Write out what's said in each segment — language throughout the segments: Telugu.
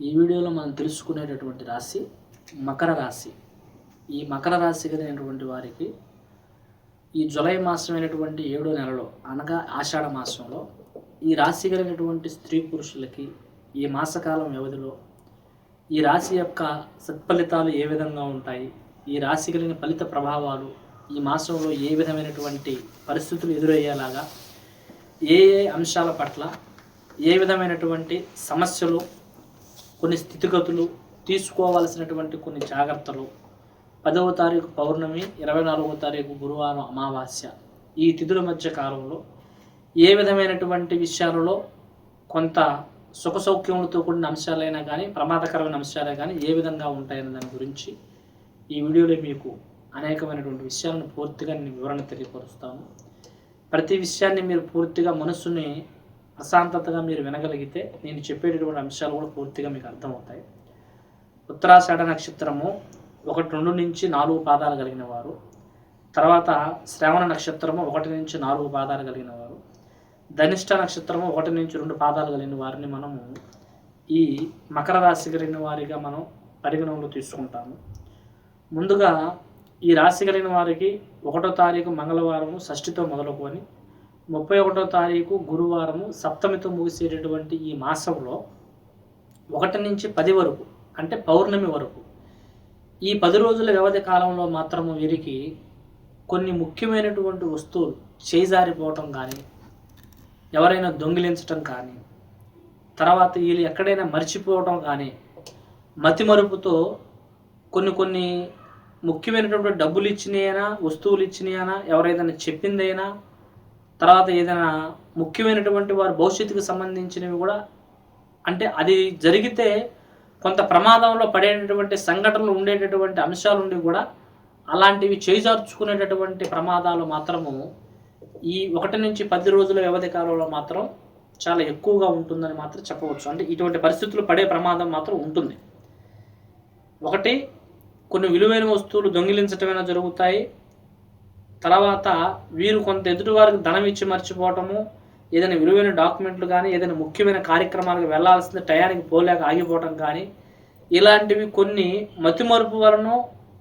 ఈ వీడియోలో మనం తెలుసుకునేటటువంటి రాశి మకర రాశి. ఈ మకర రాశి కలిగినటువంటి వారికి ఈ జులై మాసమైనటువంటి ఏడో నెలలో అనగా ఆషాఢ మాసంలో ఈ రాశి కలిగినటువంటి స్త్రీ పురుషులకి ఈ మాసకాలం వ్యవధిలో ఈ రాశి యొక్క సత్ఫలితాలు ఏ విధంగా ఉంటాయి? ఈ రాశి కలిగిన ఫలిత ప్రభావాలు ఈ మాసంలో ఏ విధమైనటువంటి పరిస్థితులు ఎదురయ్యేలాగా ఏ ఏ అంశాల పట్ల ఏ విధమైనటువంటి సమస్యలు కొన్ని స్థితిగతులు తీసుకోవాల్సినటువంటి కొన్ని జాగ్రత్తలు. పదవ తారీఖు పౌర్ణమి ఇరవై నాలుగవ తారీఖు గురువారం అమావాస్య. ఈ తిథుల మధ్య కాలంలో ఏ విధమైనటువంటి విషయాలలో కొంత సుఖ సౌఖ్యములతో కూడిన అంశాలైనా కానీ ప్రమాదకరమైన అంశాలే కానీ ఏ విధంగా ఉంటాయనే దాని గురించి ఈ వీడియోలో మీకు అనేకమైనటువంటి విషయాలను పూర్తిగా నేను వివరణ తెలియపరుస్తాను. ప్రతి విషయాన్ని మీరు పూర్తిగా మనస్సుని ప్రశాంతతగా మీరు వినగలిగితే నేను చెప్పేటటువంటి అంశాలు కూడా పూర్తిగా మీకు అర్థమవుతాయి. ఉత్తరాషాఢ నక్షత్రము ఒకటి రెండు నుంచి నాలుగు పాదాలు కలిగిన వారు. తర్వాత శ్రవణ నక్షత్రము ఒకటి నుంచి నాలుగు పాదాలు కలిగిన వారు. ధనిష్ట నక్షత్రము ఒకటి నుంచి రెండు పాదాలు కలిగిన వారిని మనము ఈ మకర రాశి కలిగిన వారిగా మనం పరిగణనలో తీసుకుంటాము. ముందుగా ఈ రాశి కలిగిన వారికి ఒకటో తారీఖు మంగళవారము షష్ఠితో మొదలుకొని ముప్పై ఒకటో తారీఖు గురువారము సప్తమితో ముగిసేటటువంటి ఈ మాసంలో ఒకటి నుంచి పది వరకు అంటే పౌర్ణమి వరకు ఈ పది రోజుల వ్యవధి కాలంలో మాత్రము వీరికి కొన్ని ముఖ్యమైనటువంటి వస్తువులు చేజారిపోవటం కానీ ఎవరైనా దొంగిలించటం కానీ తర్వాత వీళ్ళు ఎక్కడైనా మర్చిపోవటం కానీ మతిమరుపుతో కొన్ని కొన్ని ముఖ్యమైనటువంటి డబ్బులు ఇచ్చినాయనా వస్తువులు ఇచ్చినాయనా ఎవరైనా చెప్పిందైనా తర్వాత ఏదైనా ముఖ్యమైనటువంటి వారి భవిష్యత్తుకు సంబంధించినవి కూడా అంటే అది జరిగితే కొంత ప్రమాదంలో పడేటటువంటి సంఘటనలు ఉండేటటువంటి అంశాలు ఉండి కూడా అలాంటివి చేజార్చుకునేటటువంటి ప్రమాదాలు మాత్రము ఈ ఒకటి నుంచి పది రోజుల వ్యవధి కాలంలో మాత్రం చాలా ఎక్కువగా ఉంటుందని మాత్రం చెప్పవచ్చు. అంటే ఇటువంటి పరిస్థితులు పడే ప్రమాదం మాత్రం ఉంటుంది. ఒకటి కొన్ని విలువైన వస్తువులు దొంగిలించటమైనా జరుగుతాయి. తర్వాత వీరు కొంత ఎదుటివారికి ధనం ఇచ్చి మర్చిపోవటము ఏదైనా విలువైన డాక్యుమెంట్లు కానీ ఏదైనా ముఖ్యమైన కార్యక్రమాలకు వెళ్ళాల్సిన టయానికి పోలేక ఆగిపోవటం కానీ ఇలాంటివి కొన్ని మతిమరుపు వలన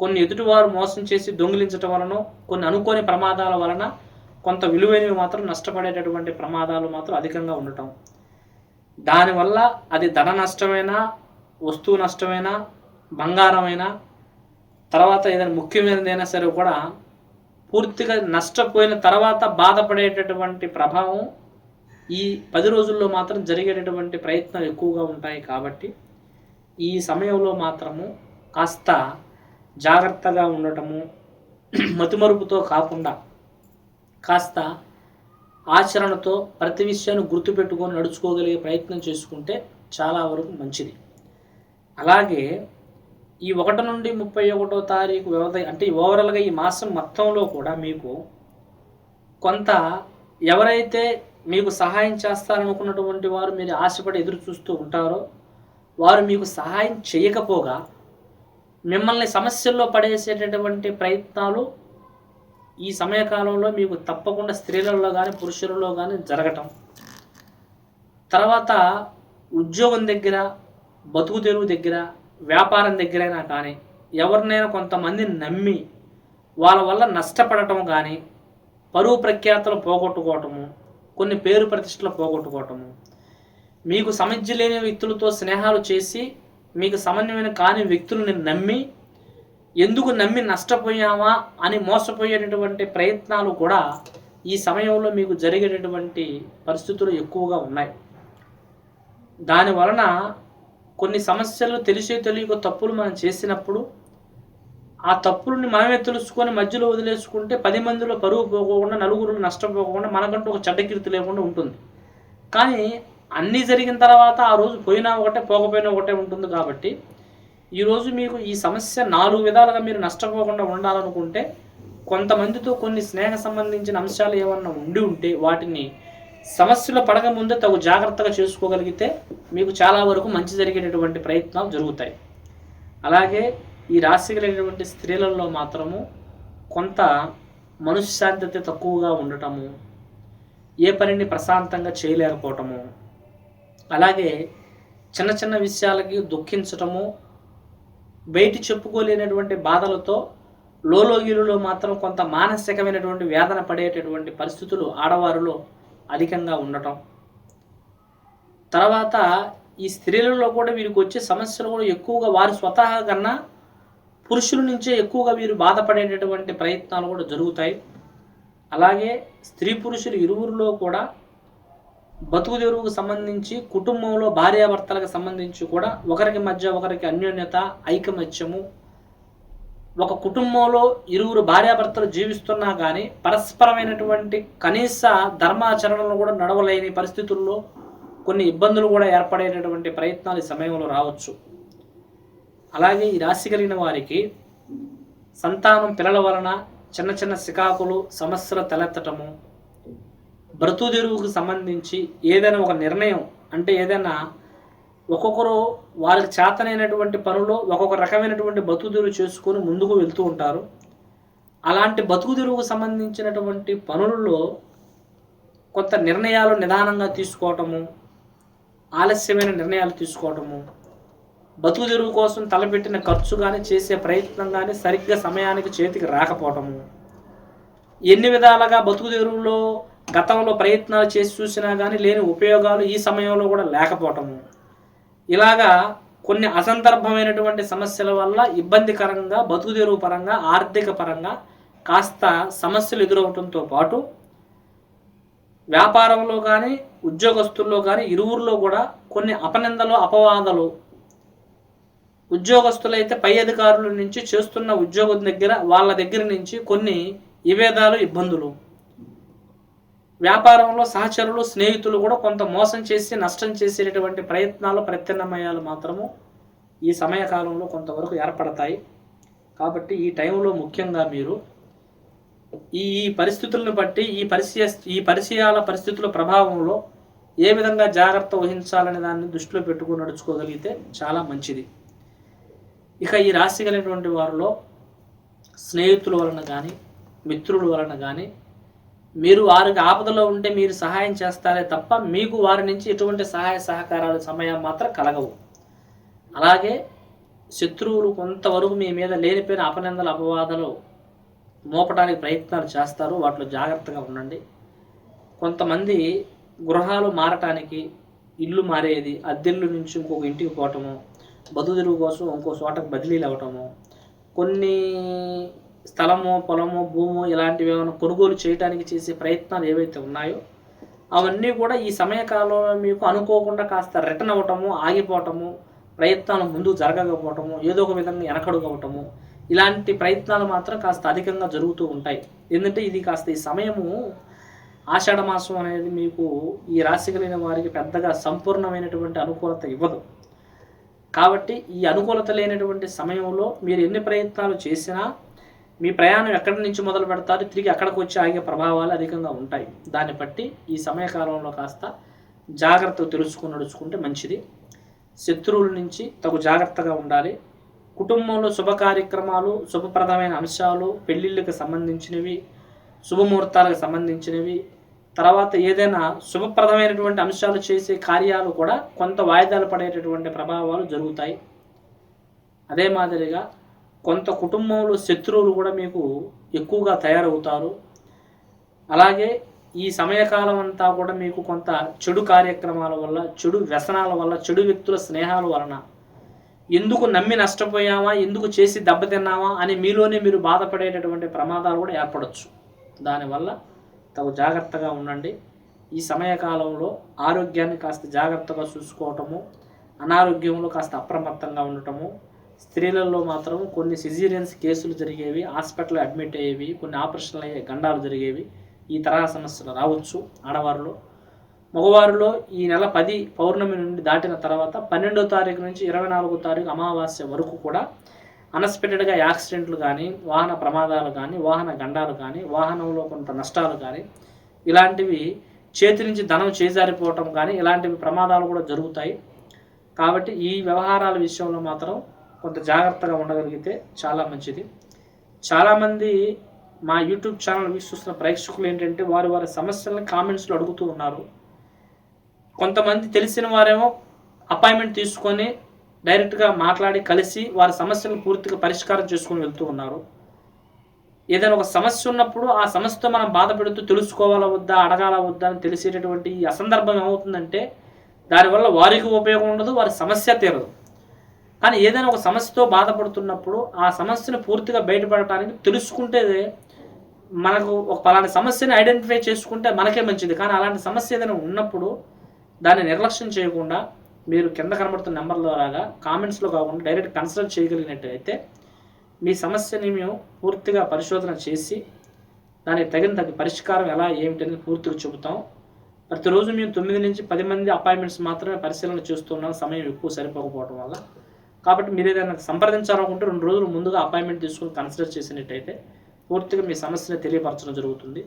కొన్ని ఎదుటివారు మోసం చేసి దొంగిలించటం వలన కొన్ని అనుకోని ప్రమాదాల వలన కొంత విలువైనవి మాత్రం నష్టపడేటటువంటి ప్రమాదాలు మాత్రం అధికంగా ఉండటం. దానివల్ల అది ధన నష్టమైనా వస్తువు నష్టమైనా బంగారమైనా తర్వాత ఏదైనా ముఖ్యమైనదైనా సరే కూడా పూర్తిగా నష్టపోయిన తర్వాత బాధపడేటటువంటి ప్రభావం ఈ పది రోజుల్లో మాత్రం జరిగేటటువంటి ప్రయత్నాలు ఎక్కువగా ఉంటాయి కాబట్టి ఈ సమయంలో మాత్రము కాస్త జాగ్రత్తగా ఉండటము మతిమరుపుతో కాకుండా కాస్త ఆచరణతో ప్రతి విషయాన్ని గుర్తుపెట్టుకొని నడుచుకోగలిగే ప్రయత్నం చేసుకుంటే చాలా వరకు మంచిది. అలాగే ఈ ఒకటి నుండి ముప్పై ఒకటో తారీఖు వ్యవధి అంటే ఓవరాల్గా ఈ మాసం మొత్తంలో కూడా మీకు కొంత ఎవరైతే మీకు సహాయం చేస్తారనుకున్నటువంటి వారు మీరు ఆశపడి ఎదురు చూస్తూ ఉంటారో వారు మీకు సహాయం చేయకపోగా మిమ్మల్ని సమస్యల్లో పడేసేటటువంటి ప్రయత్నాలు ఈ సమయకాలంలో మీకు తప్పకుండా స్త్రీలలో కానీ పురుషులలో కానీ జరగటం. తర్వాత ఉద్యోగం దగ్గర బతుకు తెరువు దగ్గర వ్యాపారం దగ్గరైనా కానీ ఎవరినైనా కొంతమందిని నమ్మి వాళ్ళ వల్ల నష్టపడటం కానీ పరువు ప్రఖ్యాతలు పోగొట్టుకోవటము కొన్ని పేరు ప్రతిష్టలు పోగొట్టుకోవటము మీకు సమస్య లేని వ్యక్తులతో స్నేహాలు చేసి మీకు సమన్వయం కాని వ్యక్తులని నమ్మి ఎందుకు నమ్మి నష్టపోయామా అని మోసపోయేటటువంటి ప్రయత్నాలు కూడా ఈ సమయంలో మీకు జరిగేటటువంటి పరిస్థితులు ఎక్కువగా ఉన్నాయి. దాని వలన కొన్ని సమస్యలు తెలిసే తెలియక తప్పులు మనం చేసినప్పుడు ఆ తప్పులని మనమే తెలుసుకొని మధ్యలో వదిలేసుకుంటే పది మందిలో పరువు పోకోకుండా నలుగురు నష్టపోకుండా మనకంటూ ఒక చెడ్డకీర్తి లేకుండా ఉంటుంది. కానీ అన్నీ జరిగిన తర్వాత ఆ రోజు పోయినా ఒకటే పోకపోయినా ఒకటే ఉంటుంది కాబట్టి ఈరోజు మీకు ఈ సమస్య నాలుగు విధాలుగా మీరు నష్టపోకుండా ఉండాలనుకుంటే కొంతమందితో కొన్ని స్నేహ సంబంధించిన అంశాలు ఏమన్నా ఉండి ఉంటే వాటిని సమస్యలు పడక ముందే తగు జాగ్రత్తగా చేసుకోగలిగితే మీకు చాలా వరకు మంచి జరిగేటటువంటి ప్రయత్నాలు జరుగుతాయి. అలాగే ఈ రాశి కలిగినటువంటి స్త్రీలలో మాత్రము కొంత మనశ్శాంతత తక్కువగా ఉండటము ఏ పనిని ప్రశాంతంగా చేయలేకపోవటము అలాగే చిన్న చిన్న విషయాలకి దుఃఖించటము బయట చెప్పుకోలేనటువంటి బాధలతో లోలోగిలులో మాత్రం కొంత మానసికమైనటువంటి వేదన పడేటటువంటి పరిస్థితులు ఆడవారిలో అధికంగా ఉండటం. తర్వాత ఈ స్త్రీలలో కూడా వీరికి వచ్చే సమస్యలు కూడా ఎక్కువగా వారి స్వతహా కన్నా పురుషుల నుంచే ఎక్కువగా వీరు బాధపడేటటువంటి ప్రయత్నాలు కూడా జరుగుతాయి. అలాగే స్త్రీ పురుషులు ఇరువురిలో కూడా బతుకు తెరువుకు సంబంధించి కుటుంబంలో భార్యాభర్తలకు సంబంధించి కూడా ఒకరికి మధ్య ఒకరికి అన్యోన్యత ఐకమత్యము ఒక కుటుంబంలో ఇరువురు భార్యాభర్తలు జీవిస్తున్నా కానీ పరస్పరమైనటువంటి కనీస ధర్మాచరణలు కూడా నడవలేని పరిస్థితుల్లో కొన్ని ఇబ్బందులు కూడా ఏర్పడేటటువంటి ప్రయత్నాలు ఈ సమయంలో రావచ్చు. అలాగే ఈ రాశి కలిగిన వారికి సంతానం పిల్లల వలన చిన్న చిన్న సికాకులు సమస్యలు తలెత్తటము బ్రతుదెరువుకు సంబంధించి ఏదైనా ఒక నిర్ణయం అంటే ఏదైనా ఒక్కొక్కరు వాళ్ళకి చేతనైనటువంటి పనులు ఒక్కొక్క రకమైనటువంటి బతుకుదెరువు చేసుకొని ముందుకు వెళ్తూ ఉంటారు. అలాంటి బతుకుదెరువుకు సంబంధించినటువంటి పనులలో కొత్త నిర్ణయాలు నిదానంగా తీసుకోవటము ఆలస్యమైన నిర్ణయాలు తీసుకోవటము బతుకుదెరువు కోసం తలపెట్టిన ఖర్చు కానీ చేసే ప్రయత్నం కానీ సరిగ్గా సమయానికి చేతికి రాకపోవటము. ఎన్ని విధాలుగా బతుకుదెరువులో గతంలో ప్రయత్నాలు చేసి చూసినా కానీ లేని ఉపయోగాలు ఈ సమయంలో కూడా లేకపోవటము. ఇలాగా కొన్ని అసందర్భమైనటువంటి సమస్యల వల్ల ఇబ్బందికరంగా బతుకు తెరువు పరంగా ఆర్థిక పరంగా కాస్త సమస్యలు ఎదురవటంతో పాటు వ్యాపారంలో కానీ ఉద్యోగస్తుల్లో కానీ ఇరువురిలో కూడా కొన్ని అపనిందలు అపవాదాలు ఉద్యోగస్తులైతే పై అధికారుల నుంచి చేస్తున్న ఉద్యోగం దగ్గర వాళ్ళ దగ్గర నుంచి కొన్ని విభేదాలు ఇబ్బందులు. వ్యాపారంలో సహచరులు స్నేహితులు కూడా కొంత మోసం చేసి నష్టం చేసేటటువంటి ప్రయత్నాలు ప్రత్యామ్నాయాలు మాత్రము ఈ సమయకాలంలో కొంతవరకు ఏర్పడతాయి. కాబట్టి ఈ టైంలో ముఖ్యంగా మీరు ఈ ఈ పరిస్థితులను బట్టి ఈ పరిచయ ఈ పరిచయాల పరిస్థితుల ప్రభావంలో ఏ విధంగా జాగ్రత్త వహించాలనే దాన్ని దృష్టిలో పెట్టుకుని నడుచుకోగలిగితే చాలా మంచిది. ఇక ఈ రాశి కలిగినటువంటి వారిలో స్నేహితుల వలన కానీ మిత్రుల వలన కానీ మీరు వారికి ఆపదలో ఉంటే మీరు సహాయం చేస్తారే తప్ప మీకు వారి నుంచి ఎటువంటి సహాయ సహకారాలు సమయం మాత్రం కలగవు. అలాగే శత్రువులు కొంతవరకు మీ మీద లేనిపోయిన అపనిందల అపవాదాలు మోపడానికి ప్రయత్నాలు చేస్తారు. వాటిలో జాగ్రత్తగా ఉండండి. కొంతమంది గృహాలు మారటానికి ఇల్లు మారేది అద్దెల్లు నుంచి ఇంకొక ఇంటికి పోవటము బతుకుదెరువు కోసం ఇంకో చోటకు బదిలీలు అవ్వటము కొన్ని స్థలము పొలము భూము ఇలాంటివి ఏమైనా కొనుగోలు చేయడానికి చేసే ప్రయత్నాలు ఏవైతే ఉన్నాయో అవన్నీ కూడా ఈ సమయకాలంలో మీకు అనుకోకుండా కాస్త రిటర్న్ అవ్వటము ఆగిపోవటము ప్రయత్నాలు ముందు జరగకపోవటము ఏదో ఒక విధంగా వెనకడుగవటము ఇలాంటి ప్రయత్నాలు మాత్రం కాస్త అధికంగా జరుగుతూ ఉంటాయి. ఎందుకంటే ఇది కాస్త ఈ సమయము ఆషాఢ మాసం అనేది మీకు ఈ రాశి కలిగిన వారికి పెద్దగా సంపూర్ణమైనటువంటి అనుకూలత ఇవ్వదు. కాబట్టి ఈ అనుకూలత లేనటువంటి సమయంలో మీరు ఎన్ని ప్రయత్నాలు చేసినా మీ ప్రయాణం ఎక్కడి నుంచి మొదలు పెడతారు? తిరిగి అక్కడికి వచ్చి ఆగే ప్రభావాలు అధికంగా ఉంటాయి. దాన్ని బట్టి ఈ సమయకాలంలో కాస్త జాగ్రత్త తెలుసుకుని నడుచుకుంటే మంచిది. శత్రువుల నుంచి తగు జాగ్రత్తగా ఉండాలి. కుటుంబంలో శుభ కార్యక్రమాలు శుభప్రదమైన అంశాలు పెళ్ళిళ్ళకి సంబంధించినవి శుభముహూర్తాలకు సంబంధించినవి తర్వాత ఏదైనా శుభప్రదమైనటువంటి అంశాలు చేసే కార్యాలు కూడా కొంత వాయిదాలు పడేటటువంటి ప్రభావాలు జరుగుతాయి. అదే మాదిరిగా కొంత కుటుంబంలో శత్రువులు కూడా మీకు ఎక్కువగా తయారవుతారు. అలాగే ఈ సమయకాలం అంతా కూడా మీకు కొంత చెడు కార్యక్రమాల వల్ల చెడు వ్యసనాల వల్ల చెడు వ్యక్తుల స్నేహాల వలన ఎందుకు నమ్మి నష్టపోయామా ఎందుకు చేసి దెబ్బతిన్నామా అని మీలోనే మీరు బాధపడేటటువంటి ప్రమాదాలు కూడా ఏర్పడవచ్చు దానివల్ల తగు జాగ్రత్తగా ఉండండి. ఈ సమయకాలంలో ఆరోగ్యాన్ని కాస్త జాగ్రత్తగా చూసుకోవటము అనారోగ్యంలో కాస్త అప్రమత్తంగా ఉండటము స్త్రీలలో మాత్రం కొన్ని సిజీరియన్స్ కేసులు జరిగేవి హాస్పిటల్లో అడ్మిట్ అయ్యేవి కొన్ని ఆపరేషన్లు అయ్యే గండాలు జరిగేవి. ఈ తరహా సమస్యలు రావచ్చు ఆడవారిలో. మగవారిలో ఈ నెల పది పౌర్ణమి నుండి దాటిన తర్వాత పన్నెండో తారీఖు నుంచి ఇరవై నాలుగో తారీఖు అమావాస్య వరకు కూడా అన్ఎక్స్పెక్టెడ్గా యాక్సిడెంట్లు కానీ వాహన ప్రమాదాలు కానీ వాహన గండాలు కానీ వాహనంలో కొంత నష్టాలు కానీ ఇలాంటివి చేతి నుంచి ధనం చేజారిపోవటం కానీ ఇలాంటివి ప్రమాదాలు కూడా జరుగుతాయి. కాబట్టి ఈ వ్యవహారాల విషయంలో మాత్రం కొంత జాగ్రత్తగా ఉండగలిగితే చాలా మంచిది. చాలామంది మా యూట్యూబ్ ఛానల్ వీక్షిస్తున్న ప్రేక్షకులు ఏంటంటే వారి వారి సమస్యలను కామెంట్స్లో అడుగుతూ ఉన్నారు. కొంతమంది తెలిసిన వారేమో అపాయింట్మెంట్ తీసుకొని డైరెక్ట్గా మాట్లాడి కలిసి వారి సమస్యలను పూర్తిగా పరిష్కారం చేసుకొని వెళ్తూ ఉన్నారు. ఏదైనా ఒక సమస్య ఉన్నప్పుడు ఆ సమస్యతో మనం బాధపడుతూ తెలుసుకోవాలా వద్దా అడగాల వద్దా అని తెలిసేటటువంటి ఈ అసందర్భం ఏమవుతుందంటే దానివల్ల వారికి ఉపయోగం ఉండదు వారి సమస్య తీరదు. కానీ ఏదైనా ఒక సమస్యతో బాధపడుతున్నప్పుడు ఆ సమస్యను పూర్తిగా బయటపడటానికి తెలుసుకుంటే మనకు ఒక అలాంటి సమస్యని ఐడెంటిఫై చేసుకుంటే మనకే మంచిది. కానీ అలాంటి సమస్య ఏదైనా ఉన్నప్పుడు దాన్ని నిర్లక్ష్యం చేయకుండా మీరు కింద కనబడుతున్న నెంబర్ ద్వారాగా కామెంట్స్లో కాకుండా డైరెక్ట్ కన్సల్ట్ చేయగలిగినట్టయితే మీ సమస్యని మేము పూర్తిగా పరిశోధన చేసి దానికి తగిన తగ్గ పరిష్కారం ఎలా ఏమిటని పూర్తిగా చెబుతాం. ప్రతిరోజు మేము తొమ్మిది నుంచి పది మంది అపాయింట్మెంట్స్ మాత్రమే పరిశీలన చేస్తున్నాం సమయం ఎక్కువ సరిపోకపోవడం వల్ల. కాబట్టి మీరు ఏదైనా సంప్రదించాలనుకుంటే రెండు రోజులు ముందుగా అపాయింట్మెంట్ తీసుకుని కన్సిడర్ చేసినట్టయితే పూర్తిగా మీ సమస్యని తెలియపరచడం జరుగుతుంది.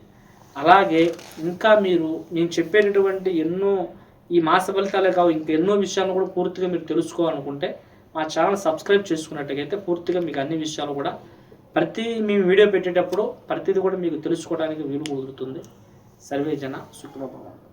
అలాగే ఇంకా మీరు నేను చెప్పేటటువంటి ఎన్నో ఈ మాస ఫలితాలే కావు ఇంకా ఎన్నో విషయాలను కూడా పూర్తిగా మీరు తెలుసుకోవాలనుకుంటే మా ఛానల్ సబ్స్క్రైబ్ చేసుకున్నట్టయితే పూర్తిగా మీకు అన్ని విషయాలు కూడా ప్రతి మేము వీడియో పెట్టేటప్పుడు ప్రతిదీ కూడా మీకు తెలుసుకోవడానికి వీలు కుదురుతుంది. సర్వే జన సుఖమభవం